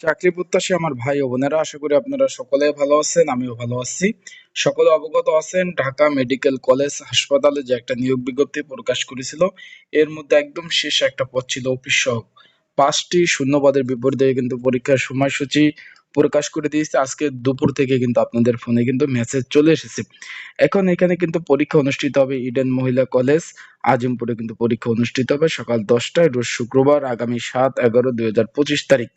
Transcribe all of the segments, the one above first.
চাকরি প্রত্যাশী আমার ভাই ও বোনেরা, আশা করি আপনারা সকলে ভালো আছেন, আমিও ভালো আছি। সকলে অবগত আছেন, ঢাকা মেডিকেল কলেজ হাসপাতালে যে একটা নিয়োগ বিজ্ঞপ্তি প্রকাশ করেছিল, এর মধ্যে একদম শেষ একটা পদ ছিল অফিস সহ। পাঁচটি শূন্যপদের বিপরীতে কিন্তু পরীক্ষার সময়সূচি প্রকাশ করে দিয়েছে। আজকে দুপুর থেকে কিন্তু আপনাদের ফোনে কিন্তু মেসেজ চলে এসেছে। এখন এখানে কিন্তু পরীক্ষা অনুষ্ঠিত হবে ইডেন মহিলা কলেজ। আজিমপুরে কিন্তু পরীক্ষা অনুষ্ঠিত হবে সকাল দশটায়, রোজ শুক্রবার আগামী সাত এগারো দুই তারিখ।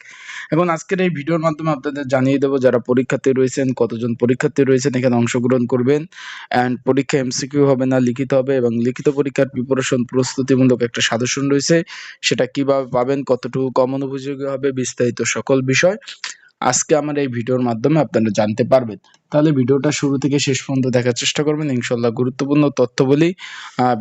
এবং আজকের এই ভিডিওর মাধ্যমে আপনাদের জানিয়ে দেবো যারা পরীক্ষার্থী রয়েছেন, কতজন পরীক্ষার্থী রয়েছেন, এখানে অংশগ্রহণ করবেন। অ্যান্ড পরীক্ষা এমসিকিউ হবে না, লিখিত হবে এবং লিখিত পরীক্ষার প্রিপারেশন প্রস্তুতিমূলক একটা সাজেশন রয়েছে। সেটা কীভাবে পাবেন, কতটুকু কমন উপযোগী হবে, বিস্তারিত সকল বিষয় আজকে আমার এই ভিডিওর মাধ্যমে আপনারা জানতে পারবেন। তাহলে ভিডিওটা শুরু থেকে শেষ পর্যন্ত দেখার চেষ্টা করবেন। ইনশাল্লাহ গুরুত্বপূর্ণ তথ্য বলি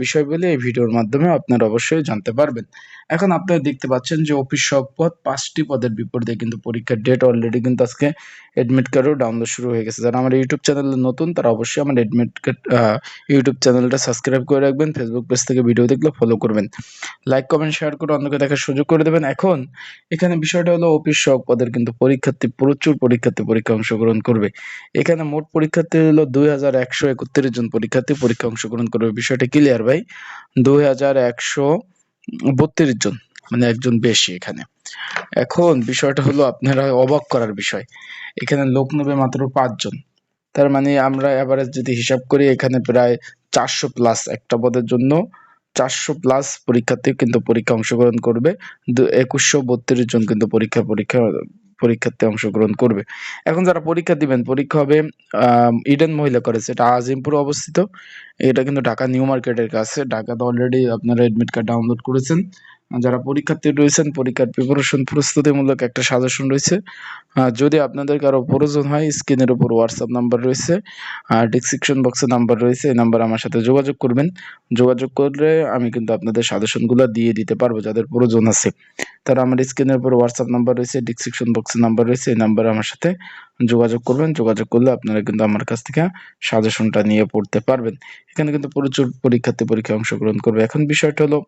বিষয় বলে এই ভিডিওর মাধ্যমে আপনারা অবশ্যই জানতে পারবেন। এখন আপনারা দেখতে পাচ্ছেন যে অফিস সব পদ পাঁচটি পদের বিপরীতে কিন্তু পরীক্ষার ডেট অলরেডি কিন্তু আজকে এডমিট কার্ডও ডাউনলোড শুরু হয়ে গেছে। যারা আমার ইউটিউব চ্যানেলে নতুন, তারা অবশ্যই আমার এডমিট কার্ড ইউটিউব চ্যানেলটা সাবস্ক্রাইব করে রাখবেন ফেসবুক পেজ থেকে ভিডিও দেখলে ফলো করবেন। লাইক কমেন্ট শেয়ার করে অন্যকে দেখার সুযোগ করে দেবেন। এখন এখানে বিষয়টা হলো অফিস সব পদের কিন্তু পরীক্ষার্থী, প্রচুর পরীক্ষার্থী পরীক্ষা অংশগ্রহণ করবে। এখানে মোট পরীক্ষার্থী হলো দুই হাজার একশো একত্রিশ জন পরীক্ষার্থী। পরীক্ষা অংশগ্রহণ করবে বিষয়টা ক্লিয়ার ভাই? দুই হাজার একশো বত্রিশ জন মানে একজন বেশি এখানে। এখন বিষয়টা হলো আপনারা অবাক করার বিষয়। এখানে লোক নেবে মাত্র পাঁচজন তার মানে আমরা এভারেজ যদি হিসাব করি, এখানে প্রায় চারশো প্লাস একটা পদের জন্য চারশো প্লাস পরীক্ষার্থী কিন্তু পরীক্ষা অংশগ্রহণ করবে। একুশশো বত্রিশ জন কিন্তু পরীক্ষা পরীক্ষা পরীক্ষার্থী অংশগ্রহণ করবে। এখন যারা পরীক্ষা দিবেন, পরীক্ষা হবে ইডেন মহিলা কলেজ এটা আজিমপুর অবস্থিত। এটা কিন্তু ঢাকা নিউ মার্কেটের কাছে। ঢাকাতে অলরেডি আপনারা এডমিট কার্ড ডাউনলোড করেছেন। যারা পরীক্ষার্থী রয়েছেন, পরীক্ষার প্রিপারেশন প্রস্তুতিমূলক একটা সাজেশন রয়েছে। যদি আপনাদের কারও প্রয়োজন হয় স্ক্রিনের উপর হোয়াটসঅ্যাপ নাম্বার রয়েছে, আর ডিসক্রিপশন বক্সে নাম্বার রয়েছে, এই নাম্বার আমার সাথে যোগাযোগ করবেন। যোগাযোগ করলে আমি কিন্তু আপনাদের সাজেশনগুলো দিয়ে দিতে পারব, যাদের প্রয়োজন আছে। তারা আমার স্ক্রিনের উপর হোয়াটসঅ্যাপ নাম্বার রয়েছে ডিসক্রিপশন বক্সে নাম্বার রয়েছে, এই নাম্বারে আমার সাথে যোগাযোগ করবেন। যোগাযোগ করলে আপনারা কিন্তু আমার কাছ থেকে সাজেশনটা নিয়ে পড়তে পারবেন। এখানে কিন্তু প্রচুর পরীক্ষার্থী পরীক্ষায় অংশগ্রহণ করবে। এখন বিষয়টা হলো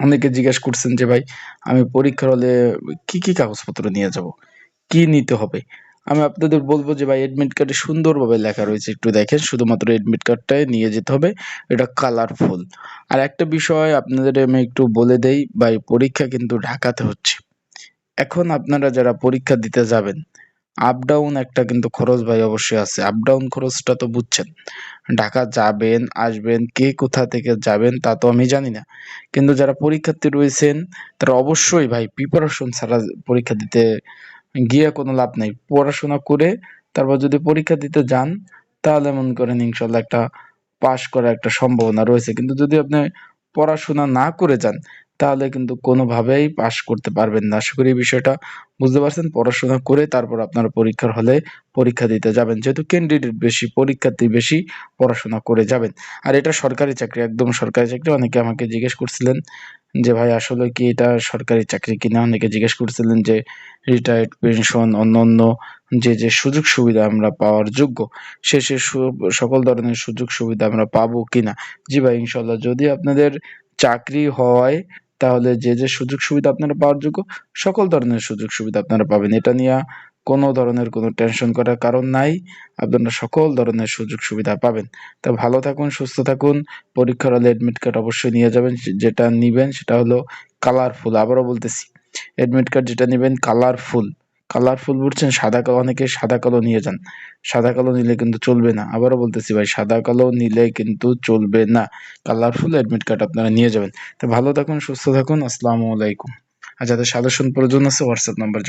অনেকে জিজ্ঞেস করছেন যে, ভাই, আমি পরীক্ষার হলে কি কি কাগজপত্র নিয়ে যাব? কি নিতে হবে? আমি আপনাদের বলব যে, ভাই এডমিট কার্ডে সুন্দরভাবে লেখা রয়েছে। একটু দেখেন, শুধুমাত্র এডমিট কার্ডটাই নিয়ে যেতে হবে। এটা কালারফুল আর একটা বিষয় আপনাদের আমি একটু বলে দেই, ভাই, পরীক্ষা কিন্তু ঢাকাতে হচ্ছে। এখন আপনারা যারা পরীক্ষা দিতে যাবেন আপ ডাউন একটা কিন্তু খরচ ভাই অবশ্যই আছে। আপ ডাউন খরচটা তো বুঝছেন। ঢাকা যাবেন, আসবেন, কে কোথা থেকে যাবেন তা তো আমি জানি না। কিন্তু যারা পরীক্ষার্থী রয়েছেন, তারা অবশ্যই ভাই প্রিপারেশন ছাড়া পরীক্ষা দিতে গিয়ে কোনো লাভ নেই। পড়াশোনা করে তারপর যদি পরীক্ষা দিতে যান, তাহলে মনে করেন ইনশাল্লাহ একটা পাশ করার একটা সম্ভাবনা রয়েছে। কিন্তু যদি আপনি পড়াশোনা না করে যান তাহলে কিন্তু কোনোভাবেই পাশ করতে পারবেন না। আশা করি বিষয়টা বুঝতে পারছেন। পড়াশোনা করে তারপর আপনারা পরীক্ষার হলে পরীক্ষা দিতে যাবেন। যেহেতু ক্যান্ডিডেট বেশি, পরীক্ষার্থী বেশি পড়াশোনা করে যাবেন। আর এটা সরকারি চাকরি, একদম সরকারি চাকরি। অনেকে আমাকে জিজ্ঞেস করছিলেন যে, ভাই, আসলে কি এটা সরকারি চাকরি কিনা? অনেকে জিজ্ঞেস করছিলেন যে, রিটায়ার্ড পেনশন অন্য অন্য যে যে সুযোগ সুবিধা আমরা পাওয়ার যোগ্য, সে সে সকল ধরনের সুযোগ সুবিধা আমরা পাবো কিনা? জি ভাই ইনশাল্লাহ যদি আপনাদের চাকরি হয় তাহলে যে যে সুযোগ সুবিধা আপনারা পাওয়ার যোগ্য, সকল ধরনের সুযোগ সুবিধা আপনারা পাবেন। এটা নিয়ে কোনো ধরনের কোনো টেনশন করার কারণ নাই। আপনারা সকল ধরনের সুযোগ সুবিধা পাবেন। তা ভালো থাকুন, সুস্থ থাকুন। পরীক্ষার হলে অ্যাডমিট কার্ড অবশ্যই নিয়ে যাবেন। যেটা নিবেন সেটা হলো কালারফুল আবারও বলতেছি অ্যাডমিট কার্ড যেটা নেবেন কালারফুল কালারফুল বুঝছেন? সাদা কালো, অনেকে সাদা কালো নিয়ে যান। সাদা কালো নিলে কিন্তু চলবে না। আবারও বলতেছি ভাই, সাদা কালো নিলে কিন্তু চলবে না। কালারফুল অ্যাডমিট কার্ড আপনারা নিয়ে যাবেন। তো ভালো থাকুন, সুস্থ থাকুন। আসসালামু আলাইকুম। আর যাদের সাজেশন প্রয়োজন আছে হোয়াটসঅ্যাপ নাম্বার